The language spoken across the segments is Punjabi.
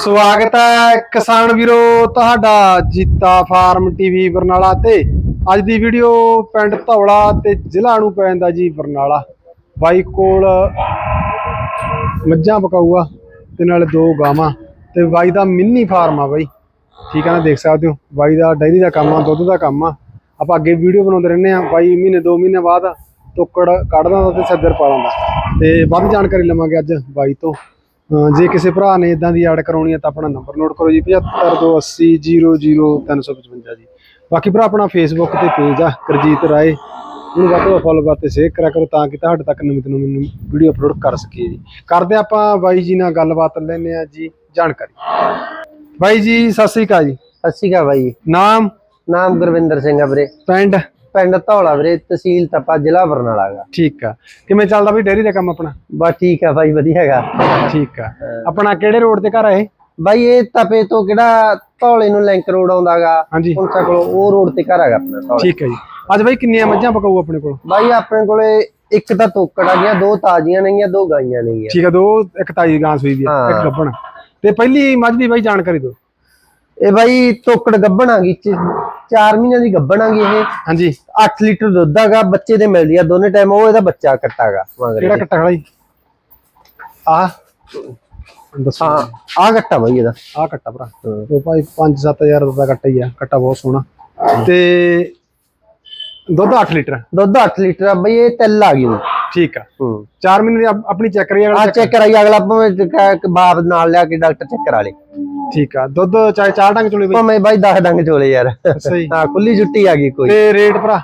ਸਵਾਗਤ ਹੈ ਕਿਸਾਨ ਵੀਰੋ ਤੁਹਾਡਾ ਜੀਤਾ ਫਾਰਮ ਟੀਵੀ ਬਰਨਾਲਾ ਤੇ। ਅੱਜ ਦੀ ਵੀਡੀਓ ਪਿੰਡ ਧੌਲਾ ਤੇ ਜ਼ਿਲ੍ਹਾ ਨੂੰ ਪੈਂਦਾ ਜੀ ਬਰਨਾਲਾ। ਬਾਈ ਕੋਲ ਮੱਝਾਂ ਪਕਾਊਆ ਤੇ ਨਾਲੇ ਦੋ ਗਾਵਾਂ ਤੇ ਬਾਈ ਦਾ ਮਿੰਨੀ ਫਾਰਮ ਆ ਬਾਈ। ਠੀਕ ਆ ਨਾ, ਦੇਖ ਸਕਦੇ ਹੋ, ਬਾਈ ਦਾ ਡੈਰੀ ਦਾ ਕੰਮ ਆ, ਦੁੱਧ ਦਾ ਕੰਮ ਆ। ਆਪਾਂ ਅੱਗੇ ਵੀਡੀਓ ਬਣਾਉਂਦੇ ਰਹਿੰਦੇ ਆ ਬਾਈ ਮਹੀਨੇ, ਦੋ ਮਹੀਨੇ ਬਾਅਦ ਟੋਕੜ ਕੱਢਦਾ ਹੁੰਦਾ ਤੇ ਸੱਜਰ ਪਾ ਲੈਂਦਾ ਤੇ ਵੱਧ ਜਾਣਕਾਰੀ ਲਵਾਂਗੇ ਅੱਜ ਬਾਈ ਤੋਂ। ਜੇ ਕਿਸੇ ਭਰਾ ਨੇ ਇਦਾਂ ਦੀ ਐਡ ਕਰਾਉਣੀ ਹੈ ਤਾਂ ਆਪਣਾ ਨੰਬਰ ਨੋਟ ਕਰੋ ਜੀ 7528000355 ਜੀ। ਬਾਕੀ ਭਰਾ ਆਪਣਾ ਫੇਸਬੁੱਕ ਤੇ ਪੇਜ ਆ ਕਰਜੀਤ ਰਾਏ। ਉਹਨੂੰ ਵੱਧ ਤੋਂ ਫੋਲੋ ਕਰਤੇ ਸ਼ੇਅਰ ਕਰਿਆ ਕਰੋ ਤਾਂ ਕਿ ਤੁਹਾਡੇ ਤੱਕ ਨਵੀਂ ਤੋਂ ਨਵੀਂ ਵੀਡੀਓ ਅਪਲੋਡ ਕਰ ਸਕੀਏ ਜੀ। ਕਰਦੇ ਆਪਾਂ ਬਾਈ ਜੀ ਨਾਲ ਗੱਲਬਾਤ ਲੈਂਦੇ ਆ ਜੀ ਜਾਣਕਾਰੀ। ਬਾਈ ਜੀ ਸਤਿ ਸ੍ਰੀ ਅਕਾਲ ਜੀ। ਸਤਿ ਸ਼੍ਰੀ ਅਕਾਲ ਬਾਈ ਨਾਮ? ਨਾਮ ਗੁਰਵਿੰਦਰ ਸਿੰਘ ਆ ਵੀਰੇ। ਪਿੰਡ? ਪਿੰਡ ਧੌਲਾ ਵੀਰੇ ਤਹਿਸੀਲ ਤਪਾ ਜ਼ਿਲ੍ਹਾ ਬਰਨਾਲਾ ਗਾ ਠੀਕ ਆ। ਕਿਵੇਂ ਚੱਲਦਾ ਬਈ ਡੇਅਰੀ ਦਾ ਕੰਮ ਆਪਣਾ? ਬਸ ਠੀਕ ਆ ਬਾਈ ਵਧੀਆ ਹੈਗਾ। ਠੀਕ ਆ। ਆਪਣਾ ਕਿਹੜੇ ਰੋਡ ਤੇ ਘਰ ਆ ਇਹ? ਬਾਈ ਇਹ ਤਪੇ ਤੋਂ ਕਿਹੜਾ ਧੌਲੇ ਨੂੰ ਲਿੰਕ ਰੋਡ ਆਉਂਦਾਗਾ ਪੁੰਸਾ ਕੋਲ ਉਹ ਰੋਡ ਤੇ ਘਰ ਹੈਗਾ ਆਪਣਾ ਠੀਕ ਹੈ ਜੀ। ਅੱਜ ਬਾਈ ਕਿੰਨੀਆਂ ਮੱਝਾਂ ਪਕਾਊ ਆਪਣੇ ਕੋਲ? ਬਾਈ ਆਪਣੇ ਕੋਲੇ ਇੱਕ ਤਾਂ ਤੋਕੜ ਆ ਗਿਆ ਦੋ ਤਾਜ਼ੀਆਂ ਨੇਗੀਆਂ ਦੋ ਗਾਈਆਂ ਨੇਗੀਆਂ। ਠੀਕ ਆ ਦੋ ਇੱਕ ਤਾਜੀ ਗਾਂ ਸੂਈ ਦੀ ਇੱਕ ਹਾਂ। ਗੱਭਣ। ਤੇ ਪਹਿਲੀ ਮੱਝ ਦੀ ਬਾਈ ਜਾਣਕਾਰੀ ਦਿਓ। ਇਹ ਬਾਈ ਤੋਕੜ ਗੱਭਣ ਆ ਗਈ 4 ਮਹੀਨਿਆਂ ਦੀ ਗੱਭਣ ਆ ਗਈ ਇਹ। ਹਾਂਜੀ। 8 ਲੀਟਰ ਦੁੱਧ ਹੈਗਾ ਬੱਚੇ ਦੇ ਮਿਲਦੀ ਆ ਦੋਨੇ ਟਾਈਮ ਉਹ ਇਹਦਾ ਬੱਚਾ ਕੱਟਾਗਾ ਕਿਹੜਾ ਕੱਟਾ ਖੜਾ ਜੀ ਆ। ਦੱਸੋ। ਹਾਂ ਆ ਕੱਟਾ ਬਾਈ ਇਹਦਾ। ਆ ਕੱਟਾ ਭਰਾ। ਉਹ ਭਾਈ 5-7000 ਦਾ ਕੱਟਾ ਹੀ ਆ ਕੱਟਾ ਬਹੁਤ ਸੋਹਣਾ। ਤੇ ਦੁੱਧ 8 ਲੀਟਰ। ਦੁੱਧ 8 ਲੀਟਰ ਆ। ਬਈ ਇਹ ਤਿੱਲ ਆ ਗਈ ਠੀਕ ਆ। ਹੂੰ। 4 ਮਹੀਨੇ ਦੀ ਆਪ- ਆਪਣੀ ਚੈੱਕ ਕਰੀ ਆ ਅਗਲਾ ਚੈੱਕ ਕਰਾਈ ਅਗਲਾ ਭਾਵੇਂ ਕੇ ਬਾਪ ਨਾਲ ਲਿਆ ਕੇ ਡਾਕਟਰ ਚੈੱਕ ਕਰਾ ਲੇ। ਠੀਕ ਆ। ਦੁੱਧ ਚਾਹੇ ਚਾਰ ਡੰਗ ਚੋਲੇ ਬਈ। ਭਾਵੇਂ ਬਾਈ 10 ਡੰਗ ਚੋਲੇ ਯਾਰ। ਸਹੀ। ਹਾਂ ਖੁੱਲੀ ਛੁੱਟੀ ਆ ਗਈ ਕੋਈ। ਤੇ ਰੇਟ ਭਰਾ?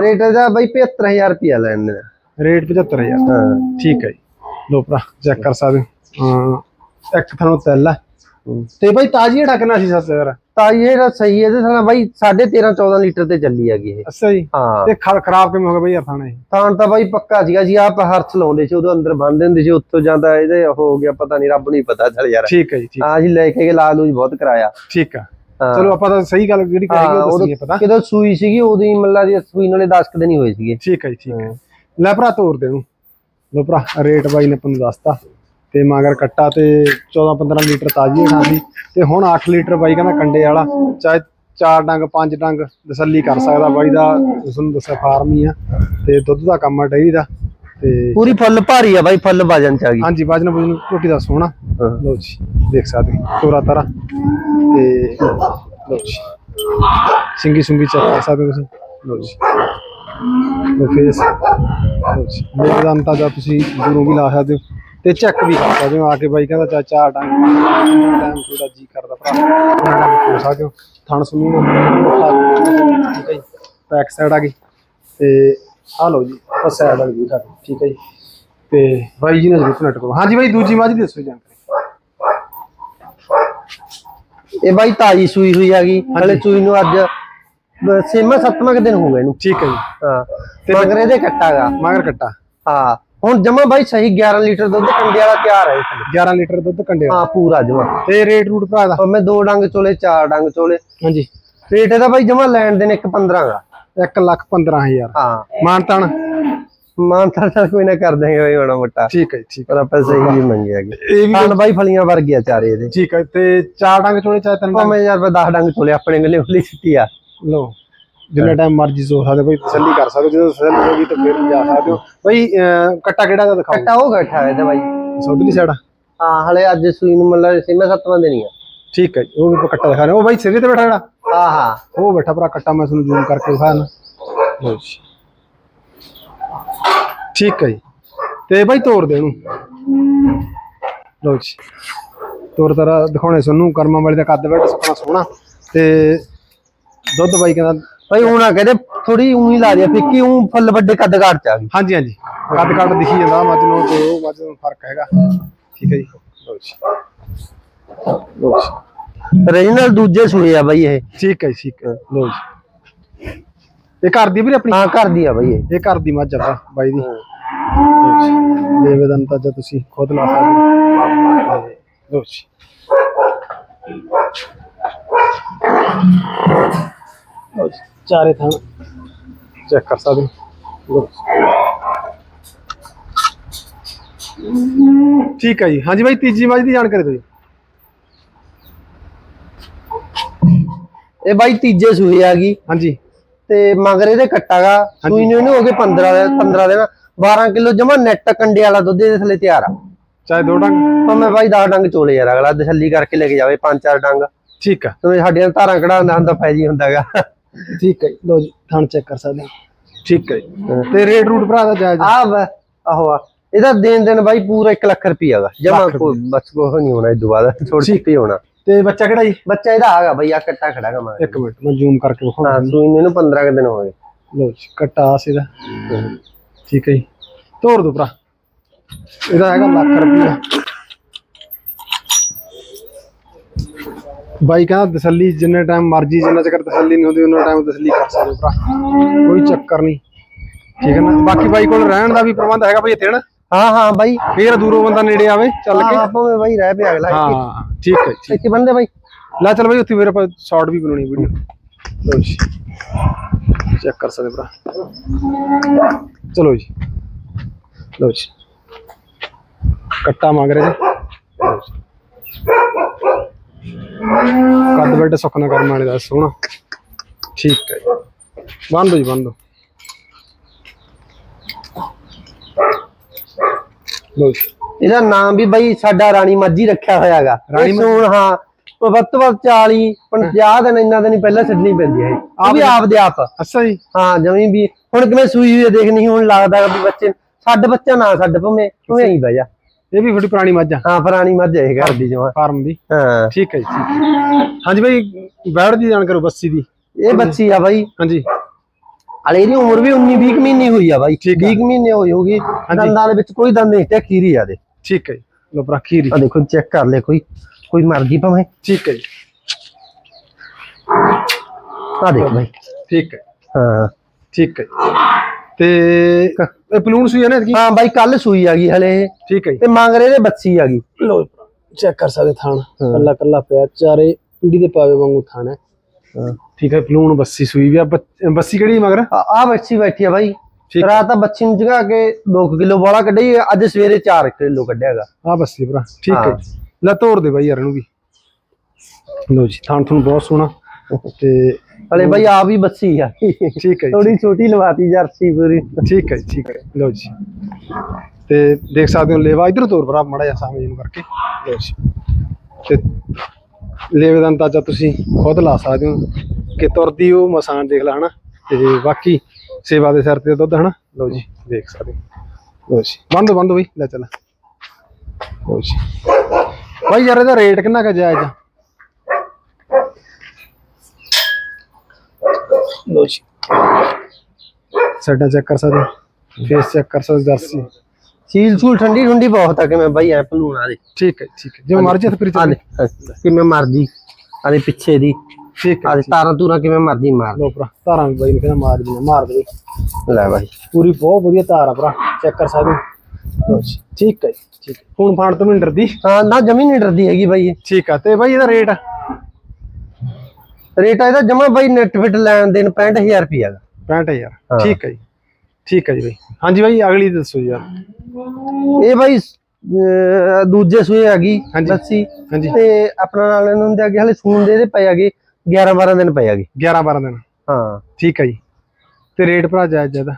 ਰੇਟ ਦਾ ਬਾਈ 75000 ਰੁਪਿਆ ਲੈਣ ਦਾ ਰੇਟ 75000 ਹਾਂ। ਠੀਕ ਹੈ ਜੀ। ਲੋ ਭਰਾ ਚੈੱਕ ਕਰ ਸਕਦੇ ਹੋ। ਹਾਂ ਇੱਕ ਥਾਂ ਤੈਲ ਹੂੰ। ਤੇ ਬਾਈ ਤਾਜੀ ਕਿੰਨਾ ਸੀ ਸੱਸ ਯਾਰ। ਤਾਂ ਇਹ ਸਹੀ ਹੈ ਤੇ ਸਾਲਾ ਬਾਈ 13.5 14 ਲੀਟਰ ਤੇ ਚੱਲੀ ਹੈਗੀ ਇਹ। ਅੱਛਾ ਜੀ। ਹਾਂ। ਤੇ ਖਰਾਬ ਕਿਵੇਂ ਹੋ ਗਿਆ ਬਈ ਯਾਰ ਥਾਣਾ ਇਹ ਤਾਂ ਤਾਂ ਬਾਈ ਪੱਕਾ ਸੀਗਾ ਜੀ ਆਪ ਹਰਥ ਲਾਉਂਦੇ ਸੀ ਉਦੋਂ ਅੰਦਰ ਬੰਨ੍ਹਦੇ ਹੁੰਦੇ ਸੀ ਉੱਥੋਂ ਜਾਂਦਾ ਇਹਦੇ ਹੋ ਗਿਆ ਪਤਾ ਨਹੀਂ ਰੱਬ ਨੂੰ ਹੀ ਪਤਾ ਚੱਲ ਯਾਰ। ਠੀਕ ਹੈ ਜੀ ਹਾਂ ਜੀ ਲੈ ਕੇ ਲਾਲ ਲੂਜ ਬਹੁਤ ਕਰਾਇਆ। ਠੀਕ ਆ। ਹਾਂ। ਚਲੋ ਆਪਾਂ ਤਾਂ ਸਹੀ ਗੱਲ ਜਿਹੜੀ ਕਰਾਂਗੇ ਹਾਂ, ਉਹ ਉਦੋਂ ਦੱਸੀਏ ਪਤਾ। ਕਿਦੋਂ ਸੂਈ ਸੀਗੀ ਉਹਦੀ ਮੱਲਾ ਦੀ ਸੂਈ ਨਾਲੇ 10 ਕੁ ਦਿਨ ਹੀ ਹੋਏ ਸੀਗੇ। ਠੀਕ ਹੈ ਜੀ ਠੀਕ ਹੈ। ਲੈ ਭਰਾ ਤੋਰ ਦੇ ਨੂੰ ਲੋ ਭਰਾ ਰੇਟ ਬਾਈ ਨੇ ਆਪਾਂ ਨੂੰ ਦੱਸਤਾ। ਤੇ ਮਗਰ ਕੱਟਾ ਤੇ 14 15 ਲੀਟਰ ਤਾਜੀ ਖਾਂਦੀ ਤੇ ਹੁਣ 8 ਲੀਟਰ ਬਾਈ ਕਹਿੰਦਾ ਕੰਡੇ ਵਾਲਾ ਚਾਹੇ ਚਾਰ ਡੰਗ ਪੰਜ ਡੰਗ ਤਸੱਲੀ ਕਰ ਸਕਦਾ ਬਾਈ ਦਾ ਤੁਹਾਨੂੰ ਦੱਸਿਆ ਫਾਰਮ ਹੀ ਆ ਤੇ ਦੁੱਧ ਦਾ ਕੰਮ ਆ ਡੇਅਰੀ ਦਾ ਤੇ ਪੂਰੀ ਫੁੱਲ ਭਾਰੀ ਆ ਬਾਈ ਫੁੱਲ ਵਜਨ ਚ ਆ ਗਈ। ਹਾਂਜੀ ਵਜਨ ਵਜਨ ਝੋਟੀ ਦਾ ਸੋਹਣਾ। ਲਓ ਜੀ ਦੇਖ ਸਕਦੇ ਹੋ ਤੋਰਾ ਤਾਰਾ। ਤੇ ਲਓ ਜੀ ਸਿੰਗੀ ਸੁੰਗੀ ਚੈੱਕ ਕਰ ਸਕਦੇ ਤੁਸੀਂ? ਲਓ ਜੀ। ਲਓ ਫੇਸ ਲਓ ਜੀ ਮੇਰੇ ਦਾ ਅੰਤਾਜ਼ਾ ਤੁਸੀਂ ਦੂਰੋਂ ਵੀ ਲਾ ਸਕਦੇ ਹੋ। ਤੇ ਚੈੱਕ ਵੀ ਕਰ ਸਕਦੇ ਹੋ ਆ ਕੇ ਬਾਈ ਕਹਿੰਦਾ ਚਾ ਚਾਰ ਡੰਗ ਟਾਈਮ ਥੋੜਾ ਜੀ ਕਰਦਾ ਭਰਾ। ਹੋ ਸਕਦੇ ਹੋ ਥਣ ਸਮੂਹ ਠੀਕ ਹੈ ਜੀ। ਬੈਕ ਸਾਈਡ ਆ ਗਈ। ਤੇ ਆ ਲਓ ਜੀ ਫਸਟ ਸਾਈਡ ਆ ਗਈ ਸਾਡੀ ਠੀਕ ਹੈ ਜੀ। ਤੇ ਬਾਈ ਜੀ ਨੇ ਜ਼ਰੂਰ ਕਨੈਕਟ ਕਰੋ ਹਾਂਜੀ ਬਾਈ ਦੂਜੀ ਮੱਝ ਦੀ ਦੱਸੋ ਜਾਣਕਾਰੀ। ਇਹ ਬਾਈ ਤਾਜੀ ਸੂਈ ਹੋਈ ਹੈਗੀ ਹਲੇ ਸੂਈ ਨੂੰ ਅੱਜ ਛੇਵਾਂ ਸੱਤਵਾਂ ਦਿਨ ਹੋ ਗਏ ਇਹਨੂੰ। ਠੀਕ ਹੈ ਜੀ। ਹਾਂ। ਤੇ ਮਗਰ ਇਹਦੇ ਕੱਟਾਗਾ ਮਗਰ ਕੱਟਾ। ਹਾਂ। ਹੁਣ ਜਮਾ ਬਾਈ ਸਹੀ 11 ਲੀਟਰ ਦੁੱਧ ਕੰਡੇ ਵਾਲਾ ਤਿਆਰ ਹੈ ਇਸ ਵੇਲੇ। 11 ਲੀਟਰ ਦੁੱਧ ਕੰਡੇ ਵਾਲਾ। ਹਾਂ ਪੂਰਾ ਜਮਾ। ਤੇ ਰੇਟ ਰੂਟ ਭਰਾ ਦਾ? ਮੈਂ ਦੋ ਡੰਗ ਚੋਲੇ ਚਾਰ ਡੰਗ ਚੋਲੇ। ਹਾਂਜੀ। ਰੇਟ ਇਹਦਾ ਬਾਈ ਜਮਾ ਲੈਣ ਦੇ ਨੇ ਇੱਕ 15 ਦਾ। 1 ਲੱਖ 15000 ਹਾਂ। ਮਾਨਤਾਨ? ਮਾਨਤਾ ਤਾਂ ਕੋਈ ਨਾ ਕਰ ਦੇਂਗੇ ਬਾਈ ਮਾੜਾ ਮੋਟਾ। ਠੀਕ ਹੈ ਠੀਕ ਪਰ ਆਪਾਂ ਸਹੀ ਨਹੀਂ ਮੰਗੇ ਹੈਗੇ। ਇਹ ਵੀ ਖਾਨ ਬਾਈ ਫਲੀਆਂ ਵਰਗੀਆਂ ਚਾਰੇ ਇਹਦੇ। ਠੀਕ ਹੈ ਤੇ ਚਾਰ ਡੰਗ ਚੋਲੇ ਚਾਹੇ ਤਿੰਨ ਡੰਗ? ਭਾਵੇਂ ਯਾਰ 10 ਡੰਗ ਚੋਲੇ ਆਪਣੇ ਗਲੇ ਉਲੀ ਸਿੱਟੀ ਆ। ਲਓ। ਜਿੰਨਾ ਟਾਈਮ ਮਰਜ਼ੀ ਸੋ ਸਕਦੇ ਕੋਈ ਤਸੱਲੀ ਕਰ ਸਕਦੇ ਹੋ। ਜਦੋਂ ਤਸੱਲੀ ਹੋਗੀ ਤਾਂ ਫਿਰ ਜਾ ਸਕਦੇ ਹੋ। ਬਈ ਅਹ, ਕੱਟਾ ਕਿਹੜਾ ਦਾ ਦਿਖਾਓ? ਕੱਟਾ ਉਹ ਗੱਠਾ ਹੈ ਬਾਈ। ਸੌਦਲੀ ਸਾਈਡ ਹਾਂ ਹਲੇ ਅੱਜ ਸੂਈ ਨੂੰ ਮਤਲਬ ਛੇਵਾਂ ਸੱਤਵਾਂ ਦਿਨ ਹੀ ਆ। ਠੀਕ ਹੈ ਜੀ, ਉਹ ਵੀ ਆਪਾਂ ਕੱਟਾ ਦਿਖਾ ਰਹੇ ਹਾਂ। ਉਹ ਬਾਈ ਸਿਰੇ ਤੇ ਬੈਠਾ ਜਿਹੜਾ? ਹਾਂ ਹਾਂ। ਉਹ ਬੈਠਾ ਭਰਾ ਕੱਟਾ ਮੈਂ ਤੁਹਾਨੂੰ ਜ਼ੂਮ ਕਰਕੇ ਦਿਖਾਣਾ ਲਓ ਜੀ। ਠੀਕ ਹੈ ਜੀ। ਤੇ ਬਾਈ ਤੋੜ ਦੇ ਇਹਨੂੰ ਲਓ ਜੀ। ਤੋਰ ਤਰਾ ਦਿਖਾਉਣੇ ਸਾਨੂੰ ਕਰਮਾਂ ਵਾਲੀ ਦਾ ਕੱਦ ਬੈਠ ਸੁਪਨਾ ਸੋਹਣਾ। ਤੇ ਦੁੱਧ ਬਾਈ ਕਹਿੰਦਾ ਭਾਈ ਹੁਣ ਆ ਕਹਿੰਦੇ ਥੋੜੀ ਉਹੀ ਲਾ ਦਿਆ ਫਿੱਕੀ ਉਹ ਫੁੱਲ ਵੱਡੇ ਕੱਦ ਕਾਟ ਚ ਆ ਗਈ। ਹਾਂਜੀ ਹਾਂਜੀ। ਕੱਦ ਕੱਦ ਦਿਖੀ ਜਾਂਦਾ ਮੱਝ ਨੂੰ ਤੇ ਉਹ ਮੱਝ ਨੂੰ ਫ਼ਰਕ ਹੈਗਾ। ਠੀਕ ਹੈ ਜੀ। ਲਓ ਜੀ। ਲਓ ਜੀ। ਰੀਜਨਲ ਦੂਜੇ ਸੂਏ ਆ ਬਾਈ ਇਹ। ਠੀਕ ਹੈ ਠੀਕ ਹੈ। ਲਓ ਜੀ। ਇਹ ਘਰ ਦੀ ਵੀਰੇ ਆਪਣੀ? ਹਾਂ ਕਰਦੀ ਆ ਬਾਈ ਇਹ। ਇਹ ਘਰ ਦੀ ਮੱਝ ਆ ਬਾਈ ਦੀ। ਦੇਵੇਦਨ ਤਾਂ ਜੇ ਤੁਸੀਂ ਖੁਦ ਲਾ ਸਕਦੇ ਲਓ ਜੀ। ਲਓ ਜੀ, ਚਾਰੇ ਥਾਂ। ਚੈੱਕ ਕਰ ਸਕਦੇ ਠੀਕ ਹੈ ਜੀ। ਹਾਂਜੀ ਬਾਈ ਤੀਜੀ ਮੱਝ ਦੀ ਜਾਣਕਾਰੀ ਦਿਓ ਇਹ ਬਾਈ ਤੀਜੇ ਸੂਏ ਆ ਗਈ। ਹਾਂਜੀ। ਤੇ ਮਗਰ ਇਹਦੇ ਕੱਟਾਗਾ ਸੂਈ ਨੂੰ ਇਹਨੂੰ ਹੋ ਗਏ 15 ਦੇ 15 ਦਿਨ 12 ਕਿਲੋ ਜਮਾ ਨੈਟ ਕੰਡੇ ਵਾਲਾ ਦੁੱਧ ਇਹਦੇ ਥੱਲੇ ਤਿਆਰ ਆ। ਚਾਹੇ ਦੋ ਡੰਗ। ਭਾਵੇਂ ਬਾਈ 10 ਡੰਗ ਚੋਲੇ ਯਾਰ ਅਗਲਾ ਤਸੱਲੀ ਕਰਕੇ ਲੈ ਕੇ ਜਾਵੇ ਪੰਜ ਚਾਰ ਡੰਗ। ਠੀਕ ਆ। ਤੇ ਸਾਡੇ ਨਾਲ ਧਾਰਾਂ ਕਢਾਉਣ ਦਾ ਹੁੰਦਾ ਫੈਜੀ ਹੁੰਦਾਗਾ ਠੀਕ ਹੈ ਜੀ, ਲਓ ਜੀ ਥਣ ਚੈੱਕ ਕਰ ਸਕਦੇ ਹਾਂ। ਠੀਕ ਹੈ ਜੀ। ਤੇ ਰੇਟ ਰੂਟ ਭਰਾ ਦਾ ਜਾਇਜ਼ ਆ? ਵਾ ਆਹੋ ਆ। ਇਹਦਾ ਦੇਣ ਦੇਣ ਬਾਈ ਪੂਰਾ 1 ਲੱਖ ਰੁਪਈਆ ਦਾ। ਜਮਾ ਲੱਖ ਕੋਈ ਬਸ ਕੋ ਨਹੀਂ ਹੋਣਾ ਇਹ ਬਾਅਦ। ਛੋਟੀ ਛੋਟੀ ਹੋਣਾ। ਤੇ ਬੱਚਾ ਕਿਹੜਾ ਜੀ? ਬੱਚਾ ਇਹਦਾ ਆਗਾ ਬਈ ਆ ਕੱਟਾ ਖੜਾਗਾ ਮੈਂ। ਇੱਕ ਮਿੰਟ ਮੈਂ ਜ਼ੂਮ ਕਰਕੇ ਹਾਂ ਸੂਈ ਨੂੰ ਇਹਨੂੰ 15 ਕੁ ਦਿਨ ਹੋ ਗਏ। ਲਓ ਜੀ ਕੱਟਾ ਆਸ ਇਹਦਾ ਠੀਕ ਹੈ ਜੀ। ਤੋਰ ਦੋ ਭਰਾ। ਇਹਦਾ ਹੈਗਾ ਲੱਖ ਰੁਪਈਆ। ਬਾਈ ਕਹਿੰਦਾ ਤਸੱਲੀ ਜਿੰਨੇ ਟਾਈਮ ਮਰਜ਼ੀ ਜਿੰਨਾ ਚਿਰ ਤਸੱਲੀ ਨਹੀਂ ਹੁੰਦੀ ਉਹਨਾਂ ਟਾਈਮ ਤਸੱਲੀ ਕਰ ਸਕਦੇ ਹੋ ਭਰਾ। ਕੋਈ ਚੱਕਰ ਨਹੀਂ। ਠੀਕ ਹੈ ਨਾ? ਬਾਕੀ ਬਾਈ ਕੋਲ ਰਹਿਣ ਦਾ ਵੀ ਪ੍ਰਬੰਧ ਹੈਗਾ ਭਾਈ ਇੱਥੇ ਨਾ ਹਾਂ ਹਾਂ ਬਾਈ। ਫੇਰ ਦੂਰੋਂ ਬੰਦਾ ਨੇੜੇ ਆਵੇ ਚੱਲ ਕੇ। ਆਪਾਂ ਬਾਈ ਰਹਿ ਪਿਆ ਅਗਲਾ ਹਾਂ ਠੀਕ ਹੈ ਠੀਕ। ਇੱਥੇ ਬੰਦੇ ਬਾਈ। ਲੈ ਚੱਲ ਬਾਈ ਉੱਥੇ ਮੇਰੇ ਆਪਾਂ ਸ਼ਾਰਟ ਵੀ ਬਣਾਉਣੀ ਵੀਡੀਓ। ਲਓ ਜੀ। ਚੈੱਕ ਕਰ ਸਕਦੇ ਭਰਾ। ਚਲੋ ਜੀ। ਲਓ ਜੀ। ਕੱਟਾ ਮੰਗ ਰਹੇ ਜੀ ਲਓ ਜੀ। ਕੱਦ ਬੈਠੇ ਸੁੱਕਣਾ ਕਰਨ ਵਾਲੇ ਦਾ ਸੋਹਣਾ। ਠੀਕ ਹੈ ਜੀ। ਬੰਦ ਦੋ ਜੀ ਬੰਦ ਦੋ। ਜੀ। ਇਹਦਾ ਨਾਮ ਵੀ ਬਾਈ ਸਾਡਾ ਰਾਣੀ ਮਾਝੀ ਰੱਖਿਆ ਹੋਇਆਗਾ ਰਾਣੀ ਰਾਣੀ ਸੂਣ ਹਾਂ। ਵੱਧ ਤੋਂ ਵੱਧ 40 50 ਦਿਨ ਇੰਨਾ ਦਿਨ ਪਹਿਲਾਂ ਛੱਡਣੀ ਪੈਂਦੀ ਹੈ। ਇਹ ਵੀ ਆਪ ਦੇ ਆਪ। ਅੱਛਾ ਜੀ। ਹਾਂ ਜਮੀ ਵੀ। ਹੁਣ ਕਿਵੇਂ ਸੂਈ ਹੋਈ ਦੇਖ ਨਹੀਂ ਹੁਣ ਲੱਗਦਾ ਵੀ ਬੱਚੇ ਛੱਡ ਬੱਚਾ ਨਾ ਛੱਡ ਭਵੇਂ ਭਵੇਂ ਹੀ ਬਹਿ ਜਾ। ਇਹ ਵੀ ਬੜੀ ਪੁਰਾਣੀ ਮੱਝ ਆ? ਹਾਂ ਪੁਰਾਣੀ ਮੱਝ ਹੈ ਘਰ ਦੀ ਜਮਾ। ਫਾਰਮ ਦੀ? ਹਾਂ। ਠੀਕ ਹੈ ਜੀ ਹਾਂਜੀ ਭਾਈ ਬੈੜ ਦੀ ਜਾਣ ਕਰੋ ਬੱਸੀ ਦੀ। ਇਹ ਬੱਚੀ ਆ ਬਾਈ। ਹਾਂਜੀ। ਹਲੇ ਇਹਦੀ ਉਮਰ ਵੀ 19 20 ਮਹੀਨੇ ਹੋਈ ਆ ਬਾਈ। ਠੀਕ ਆ। 20 ਮਹੀਨੇ ਹੋਈ ਹੋਗੀ ਦੰਦਾਂ ਦੇ ਵਿੱਚ ਕੋਈ ਦੰਦ ਨਹੀਂ ਤੇ ਖੀਰੀ ਆ ਦੇ ਠੀਕ ਹੈ ਲੋ ਭਰਾ ਖੀਰੀ। ਆ ਦੇਖੋ ਚੈੱਕ ਕਰ ਲੈ ਕੋਈ। ਕੋਈ ਮਰਜ਼ੀ ਭਾਵੇਂ। ਠੀਕ ਹੈ ਜੀ। ਆ ਦੇਖ ਬਾਈ। ਠੀਕ ਹੈ। ਹਾਂ। ਠੀਕ ਹੈ। ਤੇ ਇਹ ਪਲੂਨ ਸੂਈ ਹੈ ਨਾ ਇਹਦੀ? ਹਾਂ ਬਾਈ ਕੱਲ ਸੂਈ ਆ ਗਈ ਹਲੇ ਇਹ। ਠੀਕ ਹੈ ਜੀ। ਤੇ ਮੰਗ ਰਹੇ ਦੇ ਬੱਚੀ ਆ ਗਈ। ਲੋ ਚੈੱਕ ਕਰ ਸਕਦੇ ਥਾਣ। ਕੱਲਾ ਕੱਲਾ ਪਿਆ ਚਾਰੇ ਪੀੜੀ ਦੇ ਪਾਵੇ ਵਾਂਗੂ ਥਾਣ ਹੈ। ਠੀਕ ਹੈ ਪਲੂਨ ਬੱਸੀ ਸੂਈ ਵੀ ਆ। ਬੱਸੀ ਕਿਹੜੀ ਮਗਰ? ਆ ਬੱਚੀ ਬੈਠੀ ਆ ਬਾਈ। ਰਾਤ ਤਾਂ ਬੱਚੀ ਨੂੰ ਜਗਾ ਕੇ 2 ਕਿਲੋ ਵਾਲਾ ਕੱਢੀ ਅੱਜ ਸਵੇਰੇ 4 ਕਿਲੋ ਕੱਢਿਆਗਾ ਆ ਬੱਸੀ ਭਰਾ ਠੀਕ ਹੈ। ਲੈ ਤੋੜ ਦੇ ਬਾਈ ਯਾਰ ਇਹਨੂੰ ਵੀ। ਲੋ ਜੀ ਥਾਣ ਤੁਹਾਨੂੰ ਬਹੁਤ ਸੋਹਣਾ। ਤੇ ਹਲੇ ਬਾਈ ਆ ਵੀ ਬੱਚੀ ਆ। ਠੀਕ ਹੈ ਥੋੜੀ ਛੋਟੀ ਲਵਾਤੀ ਜਰਸੀ ਪੂਰੀ। ਠੀਕ ਹੈ ਠੀਕ ਹੈ। ਲਓ ਜੀ। ਤੇ ਦੇਖ ਸਕਦੇ ਹੋ ਲੇਵਾ ਇਧਰ ਤੋਰ ਭਰਾ ਮੜਾ ਜਾ ਸਾਹਮਣੇ ਨੂੰ ਕਰਕੇ। ਲਓ ਜੀ। ਤੇ ਲੇਵੇ ਦਾ ਅੰਦਾਜ਼ਾ ਤੁਸੀਂ ਖੁਦ ਲਾ ਸਕਦੇ ਹੋ ਕਿ ਤੁਰਦੀ ਉਹ ਮਸਾਨ ਦੇਖ ਲਾ ਹਨਾ। ਤੇ ਬਾਕੀ ਸੇਵਾ ਦੇ ਸਿਰ ਤੇ ਦੁੱਧ ਹਨਾ। ਲਓ ਜੀ ਦੇਖ ਸਕਦੇ ਹੋ। ਲਓ ਜੀ। ਬੰਦ ਬੰਦ ਬਈ ਲੈ ਚੱਲ। ਲਓ ਜੀ। ਬਾਈ ਯਾਰ ਇਹਦਾ ਰੇਟ ਕਿੰਨਾ ਕੁ ਜਾਇਜ਼ ਆ? ਲਓ ਜੀ। ਸਾਡਾ ਚੈੱਕ ਕਰ ਸਕਦੇ ਫੇਸ ਚੈੱਕ ਕਰ ਸਕਦੇ ਜਰਸੀ? ਸੀਲ ਸੂਲ ਠੰਡੀ ਠੰਡੀ ਬਹੁਤ ਆ ਕਿਵੇਂ ਬਾਈ ਐ ਭਲੂਣਾ ਦੇ ਠੀਕ ਹੈ ਠੀਕ ਹੈ। ਜਿਵੇਂ ਮਰਜ਼ੀ ਹੱਥ ਫਿਰ ਆ ਚੱਲ। ਕਿਵੇਂ ਮਰਜ਼ੀ ਆ ਦੇ ਪਿੱਛੇ ਦੀ। ਠੀਕ ਆ ਹੈ ਤਾਰਾਂ ਤੂਰਾਂ ਕਿਵੇਂ ਮਰਜ਼ੀ ਮਾਰ। ਲੋ ਭਰਾ ਧਾਰਾਂ ਵੀ ਬਾਈ ਕਹਿੰਦਾ ਮਾਰ ਦੀ ਮਾਰ ਦੇ। ਲੈ ਬਾਈ। ਪੂਰੀ ਬਹੁਤ ਵਧੀਆ ਧਾਰ ਆ ਭਰਾ ਚੈੱਕ ਕਰ ਸਕਦੇ ਠੀਕ ਹੈ ਠੀਕ ਫੋਨ ਫਾਨ ਤੋਂ ਨਹੀਂ ਡਰਦੀ? ਹਾਂ ਨਾ ਜਮੀ ਨਹੀਂ ਡਰਦੀ ਹੈਗੀ ਬਾਈ ਠੀਕ ਆ ਤੇ ਬਾਈ ਇਹਦਾ ਰੇਟ ਰੇਟ ਇਹਦਾ ਜਮਾ ਬਾਈ ਨੈਟ ਫਿਟ ਲੈਣ ਦੇਣ 65000 ਰੁਪਿਆ ਦਾ 65000 ਹਾਂ। ਠੀਕ ਹੈ ਜੀ। ਠੀਕ ਹੈ ਜੀ ਬਾਈ। ਹਾਂਜੀ ਬਾਈ ਅਗਲੀ ਦੱਸੋ ਯਾਰ। ਇਹ ਬਾਈ ਦੂਜੇ ਸੂਏ ਆ ਗਈ। ਲੱਸੀ ਤੇ ਆਪਣਾ ਨਾਲ ਇਹਨਾਂ ਦੇ ਅੱਗੇ ਹਲੇ ਸੂਨ ਦੇ ਇਹਦੇ ਪਏ ਹੈਗੇ 11 12 ਦਿਨ ਪਏ ਹੈਗੇ। 11 12 ਦਿਨ। ਹਾਂ। ਠੀਕ ਹੈ ਜੀ। ਤੇ ਰੇਟ ਭਰਾ ਜਾਇਜ਼ ਜ਼ਿਆਦਾ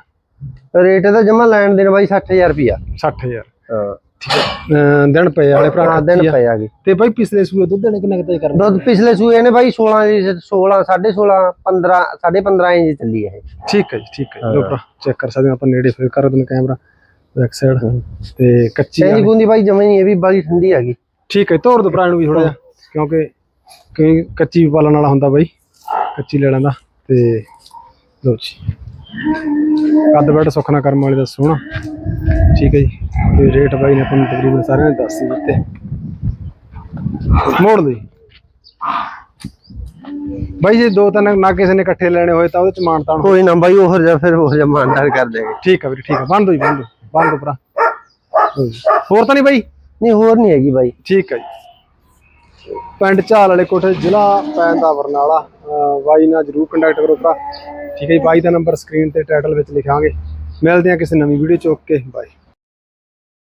ਰੇਟ ਇਹਦਾ ਜਮਾ ਲੈਣ ਦੇਣ ਬਾਈ 60000 ਰੁਪਿਆ 60000 ਹਾਂ ਠੀਕ ਹੈ। ਅਹ ਦਿਨ ਪਏ ਵਾਲੇ ਭਰਾ ਹਾਂ ਦਿਨ ਆ। ਪਏ ਹੈਗੇ ਤੇ ਬਾਈ ਪਿਛਲੇ ਸੂਏ ਦੁੱਧ ਨੇ ਕਿੰਨਾ ਕਿਤੇ ਕਰਨਾ ਦੁੱਧ ਪਿਛਲੇ ਸੂਏ ਨੇ ਬਾਈ 16 ਦੀ 16 16.5 15 15.5 ਇੰਚ ਚੱਲੀ ਹੈ ਇਹ। ਠੀਕ ਹੈ ਜੀ ਠੀਕ ਹੈ ਲੋ ਭਰਾ ਚੈੱਕ ਕਰ ਸਕਦੇ ਹੋ ਆਪਾਂ ਨੇੜੇ ਫਿਰ ਕਰ ਦਿੰਦੇ ਕੈਮਰਾ ਬੈਕ ਸਾਈਡ ਤੇ ਕੱਚੀ ਵਾਲੀ। ਗੁੰਦੀ ਬਾਈ ਜਮਾ ਹੀ ਇਹ ਵੀ ਬਾਈ ਠੰਡੀ ਹੈਗੀ ਠੀਕ ਹੈ ਤੋੜ ਦੋ ਭਰਾ ਨੂੰ ਵੀ ਥੋੜਾ ਜਿਹਾ ਕਿਉਂਕਿ ਕਈ ਕੱਚੀ ਵੀ ਪਾਲਣ ਵਾਲਾ ਹੁੰਦਾ ਬਾਈ ਕੱਚੀ ਲੈ ਲੈਂਦਾ। ਤੇ ਲੋ ਜੀ। ਕੱਦ ਬੈਠ ਸੁਖਣਾ ਕਰਮ ਵਾਲੇ ਦਾ ਸੋਹਣਾ। ਠੀਕ ਹੈ ਜੀ। ਤੇ ਰੇਟ ਬਾਈ ਨੇ ਆਪਾਂ ਨੂੰ ਤਕਰੀਬਨ ਸਾਰਿਆਂ ਨੇ ਦੱਸ ਦਿੱਤੇ। ਮੋੜ ਦੇ ਬਾਈ ਜੇ ਦੋ ਤਿੰਨ ਨਾ ਕਿਸੇ ਨੇ ਇਕੱਠੇ ਲੈਣੇ ਹੋਏ ਤਾਂ ਉਹਦੇ ਚ ਮਾਨਤਾਨ ਕੋਈ ਨਾ ਬਾਈ ਉਹ ਜਿਹਾ ਫਿਰ ਉਹ ਜਿਹਾ ਮਾਨਦਾਰ ਕਰ ਦੇਗੇ ਠੀਕ ਹੈ ਵੀਰੇ ਠੀਕ ਹੈ ਬੰਦ ਹੋਈ ਬੰਦ ਬੰਦ ਜੀ। ਹੋਰ ਤਾਂ ਨਹੀਂ ਬਾਈ? ਨਹੀਂ ਹੋਰ ਨਹੀਂ ਹੈਗੀ ਬਾਈ। ਠੀਕ ਹੈ ਜੀ। ਪਿੰਡ ਝਾਲ ਵਾਲੇ ਕੋਠੇ ਜ਼ਿਲ੍ਹਾ ਪੈਂਦਾ ਬਰਨਾਲਾ ਬਾਈ ਨਾਲ ਜਰੂਰ ਕੰਟੈਕਟ ਕਰੋ ਭਰਾ। ਠੀਕ ਹੈ ਜੀ ਬਾਈ ਦਾ ਨੰਬਰ ਸਕਰੀਨ ਤੇ ਟਾਈਟਲ ਵਿੱਚ ਲਿਖਾਂਗੇ। ਮਿਲਦੇ ਹਾਂ ਕਿਸੇ ਨਵੀਂ ਵੀਡੀਓ ਚ। Okay bye